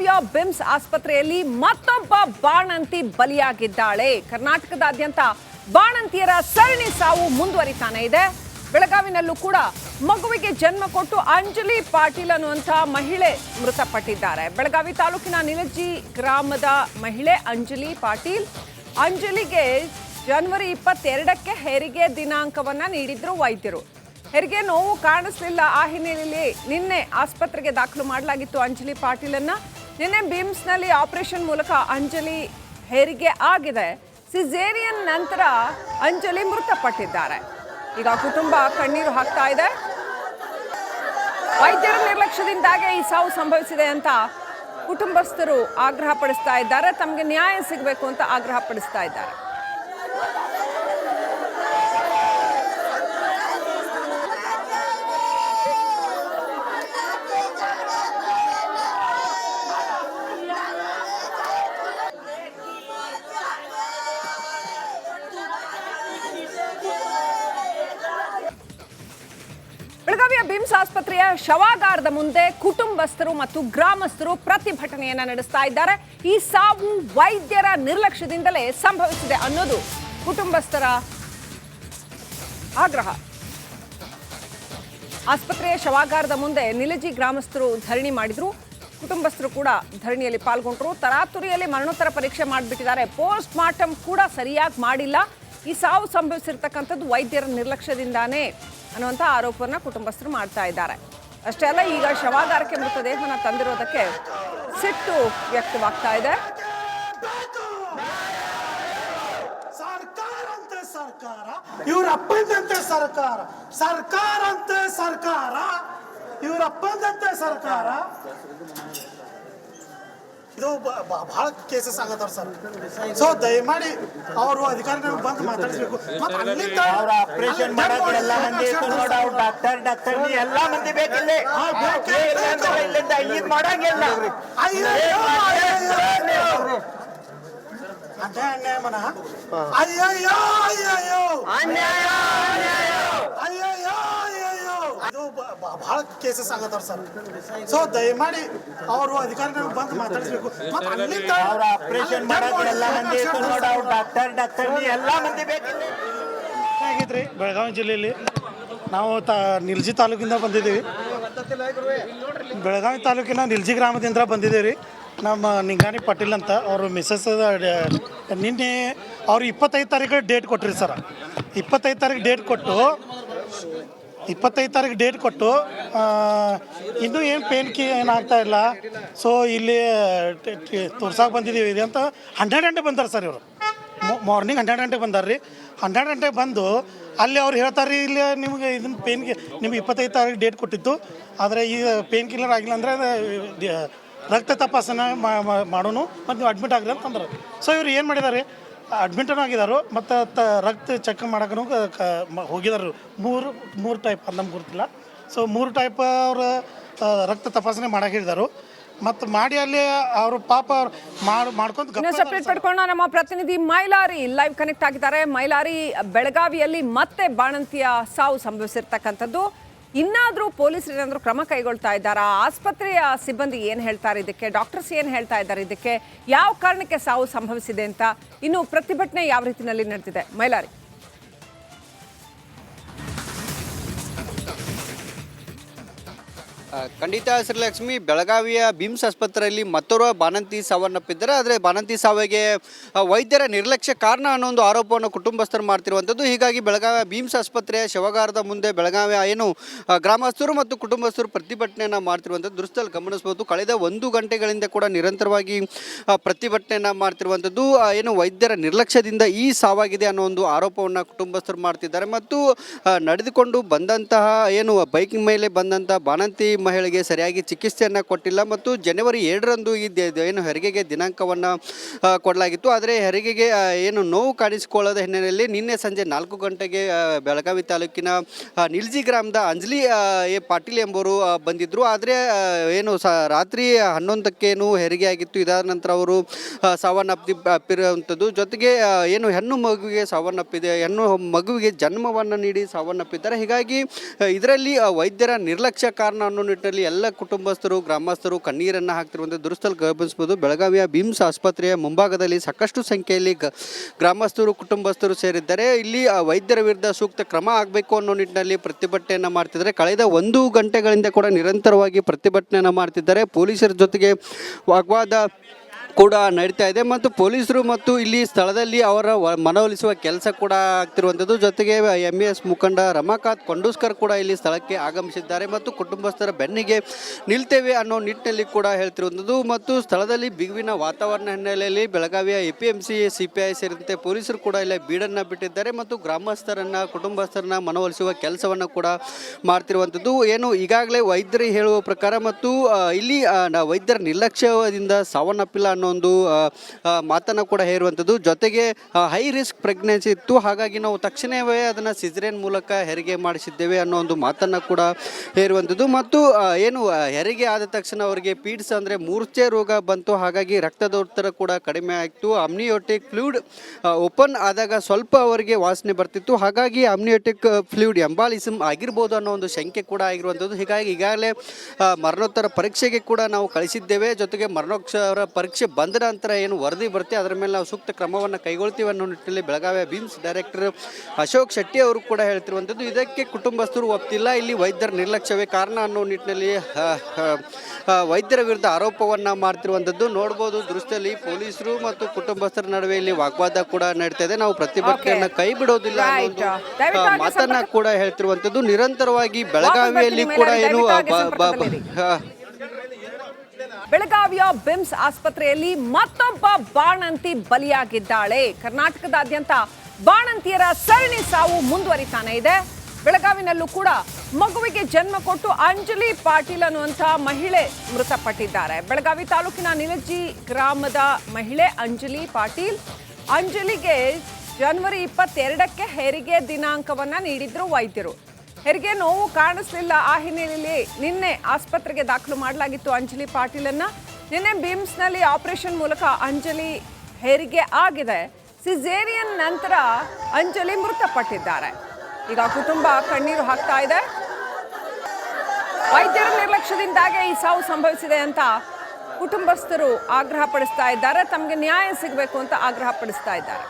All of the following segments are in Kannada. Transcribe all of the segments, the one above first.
ಬೆಳಗಾವಿಯ ಬಿಮ್ಸ್ ಆಸ್ಪತ್ರೆಯಲ್ಲಿ ಮತ್ತೊಬ್ಬ ಬಾಣಂತಿ ಬಲಿಯಾಗಿದ್ದಾಳೆ. ಕರ್ನಾಟಕದಾದ್ಯಂತ ಬಾಣಂತಿಯರ ಸರಣಿ ಸಾವು ಮುಂದುವರಿತಾನೆ ಇದೆ. ಬೆಳಗಾವಿನಲ್ಲೂ ಕೂಡ ಮಗುವಿಗೆ ಜನ್ಮ ಕೊಟ್ಟು ಅಂಜಲಿ ಪಾಟೀಲ್ ಅನ್ನುವಂತಹ ಮಹಿಳೆ ಮೃತಪಟ್ಟಿದ್ದಾರೆ. ಬೆಳಗಾವಿ ತಾಲೂಕಿನ ನಿಲಜಿ ಗ್ರಾಮದ ಮಹಿಳೆ ಅಂಜಲಿ ಪಾಟೀಲ್ ಅಂಜಲಿಗೆ ಜನವರಿ ಇಪ್ಪತ್ತೆರಡಕ್ಕೆ ಹೆರಿಗೆ ದಿನಾಂಕವನ್ನ ನೀಡಿದ್ರು ವೈದ್ಯರು. ಹೆರಿಗೆ ನೋವು ಕಾಣಿಸ್ಲಿಲ್ಲ. ಆ ಹಿನ್ನೆಲೆಯಲ್ಲಿ ನಿನ್ನೆ ಆಸ್ಪತ್ರೆಗೆ ದಾಖಲು ಮಾಡಲಾಗಿತ್ತು ಅಂಜಲಿ ಪಾಟೀಲನ್ನ. ನಿನ್ನೆ ಬಿಮ್ಸ್ನಲ್ಲಿ ಆಪರೇಷನ್ ಮೂಲಕ ಅಂಜಲಿ ಹೆರಿಗೆ ಆಗಿದೆ? ಸಿಜೇರಿಯನ್ ನಂತರ ಅಂಜಲಿ ಮೃತಪಟ್ಟಿದ್ದಾರೆ. ಈಗ ಕುಟುಂಬ ಕಣ್ಣೀರು ಹಾಕ್ತಾ ಇದೆ. ವೈದ್ಯರ ನಿರ್ಲಕ್ಷ್ಯದಿಂದಾಗಿ ಈ ಸಾವು ಸಂಭವಿಸಿದೆ ಅಂತ ಕುಟುಂಬಸ್ಥರು ಆಗ್ರಹ ಪಡಿಸ್ತಾ ಇದ್ದಾರೆ. ತಮಗೆ ನ್ಯಾಯ ಸಿಗಬೇಕು ಅಂತ ಆಗ್ರಹ ಪಡಿಸ್ತಾ ಇದ್ದಾರೆ. ಬಿಮ್ಸ್ ಆಸ್ಪತ್ರೆಯ ಶವಾಗಾರದ ಮುಂದೆ ಕುಟುಂಬಸ್ಥರು ಮತ್ತು ಗ್ರಾಮಸ್ಥರು ಪ್ರತಿಭಟನೆಯನ್ನ ನಡೆಸ್ತಾ ಇದ್ದಾರೆ. ಈ ಸಾವು ವೈದ್ಯರ ನಿರ್ಲಕ್ಷ್ಯದಿಂದಲೇ ಸಂಭವಿಸಿದೆ ಅನ್ನೋದು ಕುಟುಂಬಸ್ಥರ ಆಗ್ರಹ. ಆಸ್ಪತ್ರೆಯ ಶವಾಗಾರದ ಮುಂದೆ ನಿಲಜಿ ಗ್ರಾಮಸ್ಥರು ಧರಣಿ ಮಾಡಿದ್ರು. ಕುಟುಂಬಸ್ಥರು ಕೂಡ ಧರಣಿಯಲ್ಲಿ ಪಾಲ್ಗೊಂಡ್ರು. ತರಾತುರಿಯಲ್ಲಿ ಮರಣೋತ್ತರ ಪರೀಕ್ಷೆ ಮಾಡಿಬಿಟ್ಟಿದ್ದಾರೆ. ಪೋಸ್ಟ್ ಮಾರ್ಟಮ್ ಕೂಡ ಸರಿಯಾಗಿ ಮಾಡಿಲ್ಲ. ಈ ಸಾವು ಸಂಭವಿಸಿರ್ತಕ್ಕಂಥದ್ದು ವೈದ್ಯರ ನಿರ್ಲಕ್ಷ್ಯದಿಂದಾನೇ. ಅನ್ನುವಂಥ ಆರೋಪವನ್ನು ಕುಟುಂಬಸ್ಥರು ಮಾಡ್ತಾ ಇದ್ದಾರೆ. ಅಷ್ಟೇ ಅಲ್ಲ, ಈಗ ಶವಾಗಾರಕ್ಕೆ ಮೃತದೇಹನ ತಂದಿರೋದಕ್ಕೆ ಸಿಟ್ಟು ವ್ಯಕ್ತವಾಗ್ತಾ ಇದೆ. ಸರ್ಕಾರ ಇವ್ರ ಅಪ್ಪಂದಂತೆ ಸರ್ಕಾರ ಸರ್ಕಾರ ಅಂತೆ ಸರ್ಕಾರ ಇವ್ರ ಅಪ್ಪಂದಂತೆ ಸರ್ಕಾರ. ಇದು ಬಹಳ ಕೇಸಸ್ ಆಗತ್ತವ್ರ ಸರ್. ಸೊ ದಯಮಾಡಿ ಅವರು ಅಧಿಕಾರಿಗಳು ಬಂದು ಮಾತಾಡಿಸ್ಬೇಕು. ಮತ್ತೆ ಅಲ್ಲಿಂದ ಅವ್ರ ಆಪರೇಷನ್ ಮಾಡಕ್ ಎಲ್ಲ ಮಂದಿ ನೋಡ ಅವ್ರ ಡಾಕ್ಟರ್ ಡಾಕ್ಟರ್ ಎಲ್ಲಾ ಮಂದಿ ಬೇಕಿಲ್ಲ? ಇಲ್ಲಿಂದ ಇದ್ ಮಾಡಂಗಿಲ್ಲ. ಅದೇ ಅನ್ಯಾಯ ಮನ. ಅಯ್ಯಯ್ಯೋ ಅಯ್ಯಯ್ಯೋ. ಅಯ್ಯಯ್ಯೋ ಅಯ್ಯಯ್ಯೋ ಇದು ಬ- ಬ- ಬಹಳ ಕೇಸಸ್ ಆಗತ್ತಾರ ಸರ್. ಸೊ ದಯಮಾಡಿ ಅವರು ಅಧಿಕಾರಿಗಳು ಬಂದು ಮಾತಾಡಿಸ್ಬೇಕು. ಮತ್ತೆ ಅಲ್ಲಿಂದ ಅವ್ರ ಆಪರೇಷನ್ ಮಾಡಕ್ ಎಲ್ಲ ಮಂದಿ ಇತ್ತು ಅವ್ರ ಡಾಕ್ಟರ್ ಡಾಕ್ಟರ್ ನೀ ಎಲ್ಲಾ ಮಂದಿ ಬೇಕಿಲ್ಲಿ ಆಗೈತ್ರಿ ಬೆಳಗಾವಿ ಜಿಲ್ಲೆಯಲ್ಲಿ ನಾವು ತಾ ನಿಲ್ಜಿ ತಾಲೂಕಿಂದ ಬಂದಿದ್ದೀವಿ. ಬೆಳಗಾವಿ ತಾಲೂಕಿನ ನಿಲ್ಜಿ ಗ್ರಾಮದಿಂದ ಬಂದಿದ್ದೀವಿ ರೀ ನಮ್ಮ ನಿಂಗಾನಿ ಪಾಟೀಲ್ ಅಂತ ಅವರು ಮಿಸ್ಸಸ್ ನಿನ್ನೆ ಅವರು ಇಪ್ಪತ್ತೈದು ತಾರೀಕು ಡೇಟ್ ಕೊಟ್ಟಿರಿ ಸರ್. ಇಪ್ಪತ್ತೈದು ತಾರೀಕು ಡೇಟ್ ಕೊಟ್ಟು ಇಪ್ಪತ್ತೈದು ತಾರೀಕು ಡೇಟ್ ಕೊಟ್ಟು ಇನ್ನೂ ಏನು ಪೇನ್ ಕಿ ಏನಾಗ್ತಾ ಇಲ್ಲ. ಸೊ ಇಲ್ಲಿ ತೋರ್ಸಕ್ಕೆ ಬಂದಿದ್ದೀವಿ ಇದು ಅಂತ ಹಂಡ್ರೆಡ್ ಗಂಟೆ ಬಂದಾರೆ ಸರ್ ಇವರು. ಮಾರ್ನಿಂಗ್ ಹನ್ನೆರಡು ಗಂಟೆಗೆ ಬಂದಾರೆ ರೀ ಹನ್ನೆರಡು ಗಂಟೆಗೆ ಬಂದು ಅಲ್ಲಿ ಅವ್ರು ಹೇಳ್ತಾರೆ ರೀ ಇಲ್ಲಿ ನಿಮಗೆ ಇದನ್ನ ಪೇನ್ಗೆ ನಿಮ್ಗೆ ಇಪ್ಪತ್ತೈದು ತಾರೀಕು ಡೇಟ್ ಕೊಟ್ಟಿತ್ತು ಆದರೆ ಈ ಪೇನ್ ಕಿಲ್ಲರ್ ಆಗಿಲ್ಲ ಅಂದರೆ ರಕ್ತ ತಪಾಸಣೆ ಮಾ- ಮಾ- ಮಾಡೋನು ಮತ್ತು ನೀವು ಅಡ್ಮಿಟ್ ಆಗಲಿ ಅಂತಂದ್ರೆ. ಸೊ ಇವ್ರು ಏನು ಮಾಡಿದ್ದಾರೆ ಅಡ್ಮಿಟನು ಆಗಿದ್ದಾರೆ ಮತ್ತು ತ ರಕ್ತ ಚೆಕ್ ಮಾಡೋಕ್ಕೂ ಹೋಗಿದಾರು. ಮೂರು ಮೂರು ಟೈಪ್ ಅದು ನಮ್ಗೆ ಗೊತ್ತಿಲ್ಲ. ಸೊ ಮೂರು ಟೈಪ್ ಅವ್ರ ರಕ್ತ ತಪಾಸಣೆ ಮಾಡಕ್ಕೆ ಹೇಳಿದರು. ಮತ್ತು ಮಾಡಿ ಅಲ್ಲಿ ಅವರು ಪಾಪ ಮಾಡಿ ಮಾಡ್ಕೊಂಡು ಸಪ್ರೇಟ್ ಪಡ್ಕೊಂಡು ನಮ್ಮ ಪ್ರತಿನಿಧಿ ಮೈಲಾರಿ ಲೈವ್ ಕನೆಕ್ಟ್ ಆಗಿದ್ದಾರೆ. ಮೈಲಾರಿ ಬೆಳಗಾವಿಯಲ್ಲಿ ಮತ್ತೆ ಬಾಣಂತಿಯ ಸಾವು ಸಂಭವಿಸಿರ್ತಕ್ಕಂಥದ್ದು. ಇನ್ನಾದ್ರೂ ಪೊಲೀಸರು ಏನಾದರೂ ಕ್ರಮ ಕೈಗೊಳ್ತಾ ಇದ್ದಾರಾ? ಆಸ್ಪತ್ರೆಯ ಸಿಬ್ಬಂದಿ ಏನು ಹೇಳ್ತಾರೆ ಇದಕ್ಕೆ? ಡಾಕ್ಟರ್ಸ್ ಏನು ಹೇಳ್ತಾ ಇದ್ದಾರೆ ಇದಕ್ಕೆ? ಯಾವ ಕಾರಣಕ್ಕೆ ಸಾವು ಸಂಭವಿಸಿದೆ ಅಂತ? ಇನ್ನು ಪ್ರತಿಭಟನೆ ಯಾವ ರೀತಿಯಲ್ಲಿ ನಡೆದಿದೆ? ಮೈಲಾರಿ. ಖಂಡಿತ ಶ್ರೀಲಕ್ಷ್ಮಿ ಬೆಳಗಾವಿಯ ಬಿಮ್ಸ್ ಆಸ್ಪತ್ರೆಯಲ್ಲಿ ಮತ್ತೋರ್ವ ಬಾಣಂತಿ ಸಾವನ್ನಪ್ಪಿದ್ದಾರೆ. ಆದರೆ ಬಾಣಂತಿ ಸಾವಿಗೆ ವೈದ್ಯರ ನಿರ್ಲಕ್ಷ್ಯ ಕಾರಣ ಅನ್ನೋ ಒಂದು ಆರೋಪವನ್ನು ಕುಟುಂಬಸ್ಥರು ಮಾಡ್ತಿರುವಂಥದ್ದು. ಹೀಗಾಗಿ ಬೆಳಗಾವಿ ಬಿಮ್ಸ್ ಆಸ್ಪತ್ರೆಯ ಶವಗಾರದ ಮುಂದೆ ಬೆಳಗಾವಿಯ ಏನು ಗ್ರಾಮಸ್ಥರು ಮತ್ತು ಕುಟುಂಬಸ್ಥರು ಪ್ರತಿಭಟನೆಯನ್ನು ಮಾಡ್ತಿರುವಂಥದ್ದು ದೃಶ್ಯದಲ್ಲಿ ಗಮನಿಸಬಹುದು. ಕಳೆದ ಒಂದು ಗಂಟೆಗಳಿಂದ ಕೂಡ ನಿರಂತರವಾಗಿ ಪ್ರತಿಭಟನೆಯನ್ನು ಮಾಡ್ತಿರುವಂಥದ್ದು ಏನು ವೈದ್ಯರ ನಿರ್ಲಕ್ಷ್ಯದಿಂದ ಈ ಸಾವಾಗಿದೆ ಅನ್ನೋ ಒಂದು ಆರೋಪವನ್ನು ಕುಟುಂಬಸ್ಥರು ಮಾಡ್ತಿದ್ದಾರೆ. ಮತ್ತು ನಡೆದುಕೊಂಡು ಬಂದಂತಹ, ಏನು ಬೈಕ್ ಮೇಲೆ ಬಂದಂತಹ ಬಾಣಂತಿ ಮಹಿಳೆಗೆ ಸರಿಯಾಗಿ ಚಿಕಿತ್ಸೆಯನ್ನು ಕೊಟ್ಟಿಲ್ಲ ಮತ್ತು ಜನವರಿ ಎರಡರಂದು ಈ ಏನು ಹೆರಿಗೆಗೆ ದಿನಾಂಕವನ್ನು ಕೊಡಲಾಗಿತ್ತು. ಆದರೆ ಹೆರಿಗೆಗೆ ಏನು ನೋವು ಕಾಣಿಸಿಕೊಳ್ಳದ ಹಿನ್ನೆಲೆಯಲ್ಲಿ ನಿನ್ನೆ ಸಂಜೆ ನಾಲ್ಕು ಗಂಟೆಗೆ ಬೆಳಗಾವಿ ತಾಲೂಕಿನ ನಿಲ್ಜಿ ಗ್ರಾಮದ ಅಂಜಲಿ ಎ ಪಾಟೀಲ್ ಎಂಬವರು ಬಂದಿದ್ದರು ಆದರೆ ಏನು ಸ, ರಾತ್ರಿ ಹನ್ನೊಂದಕ್ಕೇನು ಹೆರಿಗೆ ಆಗಿತ್ತು. ಇದಾದ ನಂತರ ಅವರು ಸಾವನ್ನಪ್ಪಿ ಅಪ್ಪಿರುವಂಥದ್ದು ಜೊತೆಗೆ ಏನು ಹೆಣ್ಣು ಮಗುವಿಗೆ ಸಾವನ್ನಪ್ಪಿದೆ, ಹೆಣ್ಣು ಮಗುವಿಗೆ ಜನ್ಮವನ್ನು ನೀಡಿ ಸಾವನ್ನಪ್ಪಿದ್ದಾರೆ. ಹೀಗಾಗಿ ಇದರಲ್ಲಿ ವೈದ್ಯರ ನಿರ್ಲಕ್ಷ್ಯ ಕಾರಣ ಅನ್ನೋ ನಿಟ್ಟಿನಲ್ಲಿ ಎಲ್ಲ ಕುಟುಂಬಸ್ಥರು, ಗ್ರಾಮಸ್ಥರು ಕಣ್ಣೀರನ್ನು ಹಾಕ್ತಿರುವಂಥ ದುರಸ್ಥಲ್ಲಿ ಗಮನಿಸ್ಬೋದು ಬೆಳಗಾವಿಯ ಬಿಮ್ಸ್ ಆಸ್ಪತ್ರೆಯ ಮುಂಭಾಗದಲ್ಲಿ ಸಾಕಷ್ಟು ಸಂಖ್ಯೆಯಲ್ಲಿ ಗ್ರಾಮಸ್ಥರು, ಕುಟುಂಬಸ್ಥರು ಸೇರಿದ್ದಾರೆ. ಇಲ್ಲಿ ವೈದ್ಯರ ವಿರುದ್ಧ ಸೂಕ್ತ ಕ್ರಮ ಆಗಬೇಕು ಅನ್ನೋ ನಿಟ್ಟಿನಲ್ಲಿ ಪ್ರತಿಭಟನೆಯನ್ನು ಮಾಡ್ತಿದ್ದಾರೆ. ಕಳೆದ ಒಂದು ಗಂಟೆಗಳಿಂದ ಕೂಡ ನಿರಂತರವಾಗಿ ಪ್ರತಿಭಟನೆಯನ್ನು ಮಾಡ್ತಿದ್ದಾರೆ. ಪೊಲೀಸರ ಜೊತೆಗೆ ವಾಗ್ವಾದ ಕೂಡ ನಡೀತಾ ಇದೆ. ಮತ್ತು ಪೊಲೀಸರು ಮತ್ತು ಇಲ್ಲಿ ಸ್ಥಳದಲ್ಲಿ ಅವರ ಮನವೊಲಿಸುವ ಕೆಲಸ ಕೂಡ ಆಗ್ತಿರುವಂಥದ್ದು. ಜೊತೆಗೆ ಎಂ ಎಸ್ ಮುಖಂಡ ರಮಾಕಾಂತ್ ಕೊಂಡೂಸ್ಕರ್ ಕೂಡ ಇಲ್ಲಿ ಸ್ಥಳಕ್ಕೆ ಆಗಮಿಸಿದ್ದಾರೆ. ಮತ್ತು ಕುಟುಂಬಸ್ಥರ ಬೆನ್ನಿಗೆ ನಿಲ್ತೇವೆ ಅನ್ನೋ ನಿಟ್ಟಿನಲ್ಲಿ ಕೂಡ ಹೇಳ್ತಿರುವಂಥದ್ದು. ಮತ್ತು ಸ್ಥಳದಲ್ಲಿ ಬಿಗುವಿನ ವಾತಾವರಣ ಹಿನ್ನೆಲೆಯಲ್ಲಿ ಬೆಳಗಾವಿಯ A P M C C P I ಸೇರಿದಂತೆ ಪೊಲೀಸರು ಕೂಡ ಇಲ್ಲಿ ಬೀಡನ್ನು ಬಿಟ್ಟಿದ್ದಾರೆ. ಮತ್ತು ಗ್ರಾಮಸ್ಥರನ್ನು, ಕುಟುಂಬಸ್ಥರನ್ನ ಮನವೊಲಿಸುವ ಕೆಲಸವನ್ನು ಕೂಡ ಮಾಡ್ತಿರುವಂಥದ್ದು. ಏನು ಈಗಾಗಲೇ ವೈದ್ಯರು ಹೇಳುವ ಪ್ರಕಾರ ಮತ್ತು ಇಲ್ಲಿ ವೈದ್ಯರ ನಿರ್ಲಕ್ಷ್ಯದಿಂದ ಸಾವನ್ನಪ್ಪಿಲ್ಲ ಅನ್ನೋ ಒಂದು ಮಾತನ್ನು ಕೂಡ ಹೇರುವಂಥದ್ದು. ಜೊತೆಗೆ ಹೈ ರಿಸ್ಕ್ ಪ್ರೆಗ್ನೆನ್ಸಿ ಇತ್ತು. ಹಾಗಾಗಿ ನಾವು ತಕ್ಷಣವೇ ಅದನ್ನು ಸಿಜರೇನ್ ಮೂಲಕ ಹೆರಿಗೆ ಮಾಡಿಸಿದ್ದೇವೆ ಅನ್ನೋ ಒಂದು ಮಾತನ್ನು ಕೂಡ ಹೇರುವಂಥದ್ದು. ಮತ್ತು ಏನು ಹೆರಿಗೆ ಆದ ತಕ್ಷಣ ಅವರಿಗೆ ಪೀಡ್ಸ್ ಅಂದರೆ ಮೂರ್ಛೆ ರೋಗ ಬಂತು. ಹಾಗಾಗಿ ರಕ್ತದೊತ್ತಡ ಕೂಡ ಕಡಿಮೆ ಆಯಿತು. ಅಮ್ನಿಯೋಟಿಕ್ ಫ್ಲೂಡ್ ಓಪನ್ ಆದಾಗ ಸ್ವಲ್ಪ ಅವರಿಗೆ ವಾಸನೆ ಬರ್ತಿತ್ತು. ಹಾಗಾಗಿ ಅಮ್ನಿಯೋಟಿಕ್ ಫ್ಲೂಡ್ ಎಂಬಾಲಿಸಮ್ ಆಗಿರ್ಬೋದು ಅನ್ನೋ ಒಂದು ಶಂಕೆ ಕೂಡ ಆಗಿರುವಂಥದ್ದು. ಹೀಗಾಗಿ ಈಗಾಗಲೇ ಮರಣೋತ್ತರ ಪರೀಕ್ಷೆಗೆ ಕೂಡ ನಾವು ಕಳಿಸಿದ್ದೇವೆ. ಜೊತೆಗೆ ಮರಣೋತ್ತರ ಪರೀಕ್ಷೆ ಬಂದ ನಂತರ ಏನು ವರದಿ ಬರುತ್ತೆ ಅದರ ಮೇಲೆ ನಾವು ಸೂಕ್ತ ಕ್ರಮವನ್ನು ಕೈಗೊಳ್ತೀವಿ ಅನ್ನೋ ನಿಟ್ಟಿನಲ್ಲಿ ಬೆಳಗಾವಿಯ ಬಿಮ್ಸ್ ಡೈರೆಕ್ಟರ್ ಅಶೋಕ್ ಶೆಟ್ಟಿ ಅವರು ಕೂಡ ಹೇಳ್ತಿರುವಂಥದ್ದು ಇದಕ್ಕೆ ಕುಟುಂಬಸ್ಥರು ಒಪ್ತಿಲ್ಲ ಇಲ್ಲಿ ವೈದ್ಯರ ನಿರ್ಲಕ್ಷ್ಯವೇ ಕಾರಣ ಅನ್ನೋ ನಿಟ್ಟಿನಲ್ಲಿ ವೈದ್ಯರ ವಿರುದ್ಧ ಆರೋಪವನ್ನು ಮಾಡ್ತಿರುವಂಥದ್ದು. ನೋಡ್ಬೋದು ದೃಶ್ಯದಲ್ಲಿ ಪೊಲೀಸರು ಮತ್ತು ಕುಟುಂಬಸ್ಥರ ನಡುವೆ ಇಲ್ಲಿ ವಾಗ್ವಾದ ಕೂಡ ನಡೀತಾ ಇದೆ. ನಾವು ಪ್ರತಿಭಟನೆಯನ್ನು. ಕೈ ಬಿಡೋದಿಲ್ಲ ಮಾತನ್ನ ಕೂಡ ಹೇಳ್ತಿರುವಂಥದ್ದು. ನಿರಂತರವಾಗಿ ಬೆಳಗಾವಿಯಲ್ಲಿ ಕೂಡ ಏನು ಬೆಳಗಾವಿಯ ಬಿಮ್ಸ್ ಆಸ್ಪತ್ರೆಯಲ್ಲಿ ಮತ್ತೊಬ್ಬ ಬಾಣಂತಿ ಬಲಿಯಾಗಿದ್ದಾಳೆ. ಕರ್ನಾಟಕದಾದ್ಯಂತ ಬಾಣಂತಿಯರ ಸರಣಿ ಸಾವು ಮುಂದುವರಿತಾನೆ ಇದೆ. ಬೆಳಗಾವಿನಲ್ಲೂ ಕೂಡ ಮಗುವಿಗೆ ಜನ್ಮ ಕೊಟ್ಟು ಅಂಜಲಿ ಪಾಟೀಲ್ ಅನ್ನುವಂತಹ ಮಹಿಳೆ ಮೃತಪಟ್ಟಿದ್ದಾರೆ. ಬೆಳಗಾವಿ ತಾಲೂಕಿನ ನಿಲಜಿ ಗ್ರಾಮದ ಮಹಿಳೆ ಅಂಜಲಿ ಪಾಟೀಲ್ ಅಂಜಲಿಗೆ ಜನವರಿ ಇಪ್ಪತ್ತೆರಡಕ್ಕೆ ಹೆರಿಗೆ ದಿನಾಂಕವನ್ನ ನೀಡಿದ್ರು ವೈದ್ಯರು. ಹೆರಿಗೆ ನೋವು ಕಾಣಿಸ್ಲಿಲ್ಲ. ಆ ಹಿನ್ನೆಲೆಯಲ್ಲಿ ನಿನ್ನೆ ಆಸ್ಪತ್ರೆಗೆ ದಾಖಲು ಮಾಡಲಾಗಿತ್ತು ಅಂಜಲಿ ಪಾಟೀಲನ್ನು. ನಿನ್ನೆ ಬಿಮ್ಸ್ನಲ್ಲಿ ಆಪರೇಷನ್ ಮೂಲಕ ಅಂಜಲಿ ಹೆರಿಗೆ ಆಗಿದೆ. ಸಿಜೇರಿಯನ್ ನಂತರ ಅಂಜಲಿ ಮೃತಪಟ್ಟಿದ್ದಾರೆ. ಈಗ ಕುಟುಂಬ ಕಣ್ಣೀರು ಹಾಕ್ತಾ ಇದೆ. ವೈದ್ಯರ ನಿರ್ಲಕ್ಷ್ಯದಿಂದಾಗೆ ಈ ಸಾವು ಸಂಭವಿಸಿದೆ ಅಂತ ಕುಟುಂಬಸ್ಥರು ಆಗ್ರಹ ಪಡಿಸ್ತಾ ಇದ್ದಾರೆ. ತಮಗೆ ನ್ಯಾಯ ಸಿಗಬೇಕು ಅಂತ ಆಗ್ರಹ ಪಡಿಸ್ತಾ ಇದ್ದಾರೆ.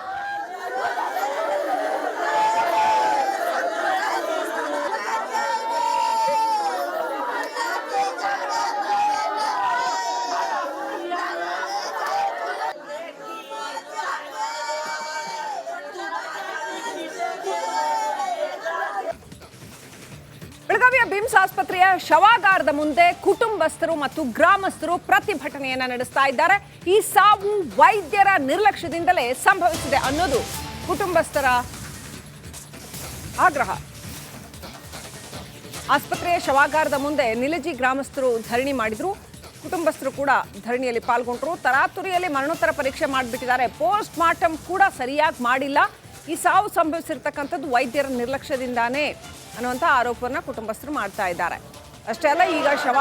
ಆಸ್ಪತ್ರೆಯ ಶವಾಗಾರದ ಮುಂದೆ ಕುಟುಂಬಸ್ಥರು ಮತ್ತು ಗ್ರಾಮಸ್ಥರು ಪ್ರತಿಭಟನೆಯನ್ನ ನಡೆಸ್ತಾ ಇದ್ದಾರೆ. ಈ ಸಾವು ವೈದ್ಯರ ನಿರ್ಲಕ್ಷ್ಯದಿಂದಲೇ ಸಂಭವಿಸಿದೆ ಅನ್ನೋದು ಕುಟುಂಬಸ್ಥರ ಆಗ್ರಹ. ಆಸ್ಪತ್ರೆಯ ಶವಾಗಾರದ ಮುಂದೆ ನಿಲಜಿ ಗ್ರಾಮಸ್ಥರು ಧರಣಿ ಮಾಡಿದ್ರು. ಕುಟುಂಬಸ್ಥರು ಕೂಡ ಧರಣಿಯಲ್ಲಿ ಪಾಲ್ಗೊಂಡರು. ತರಾತುರಿಯಲ್ಲಿ ಮರಣೋತ್ತರ ಪರೀಕ್ಷೆ ಮಾಡಿಬಿಟ್ಟಿದ್ದಾರೆ. ಪೋಸ್ಟ್ ಮಾರ್ಟಮ್ ಕೂಡ ಸರಿಯಾಗಿ ಮಾಡಿಲ್ಲ. ಈ ಸಾವು ಸಂಭವಿಸಿರ್ತಕ್ಕಂಥದ್ದು ವೈದ್ಯರ ನಿರ್ಲಕ್ಷ್ಯದಿಂದಾನೇ. ಅನ್ನುವಂಥ ಆರೋಪವನ್ನು ಕುಟುಂಬಸ್ಥರು ಮಾಡ್ತಾ ಇದ್ದಾರೆ. ಅಷ್ಟೇ ಅಲ್ಲ ಈಗ ಶವ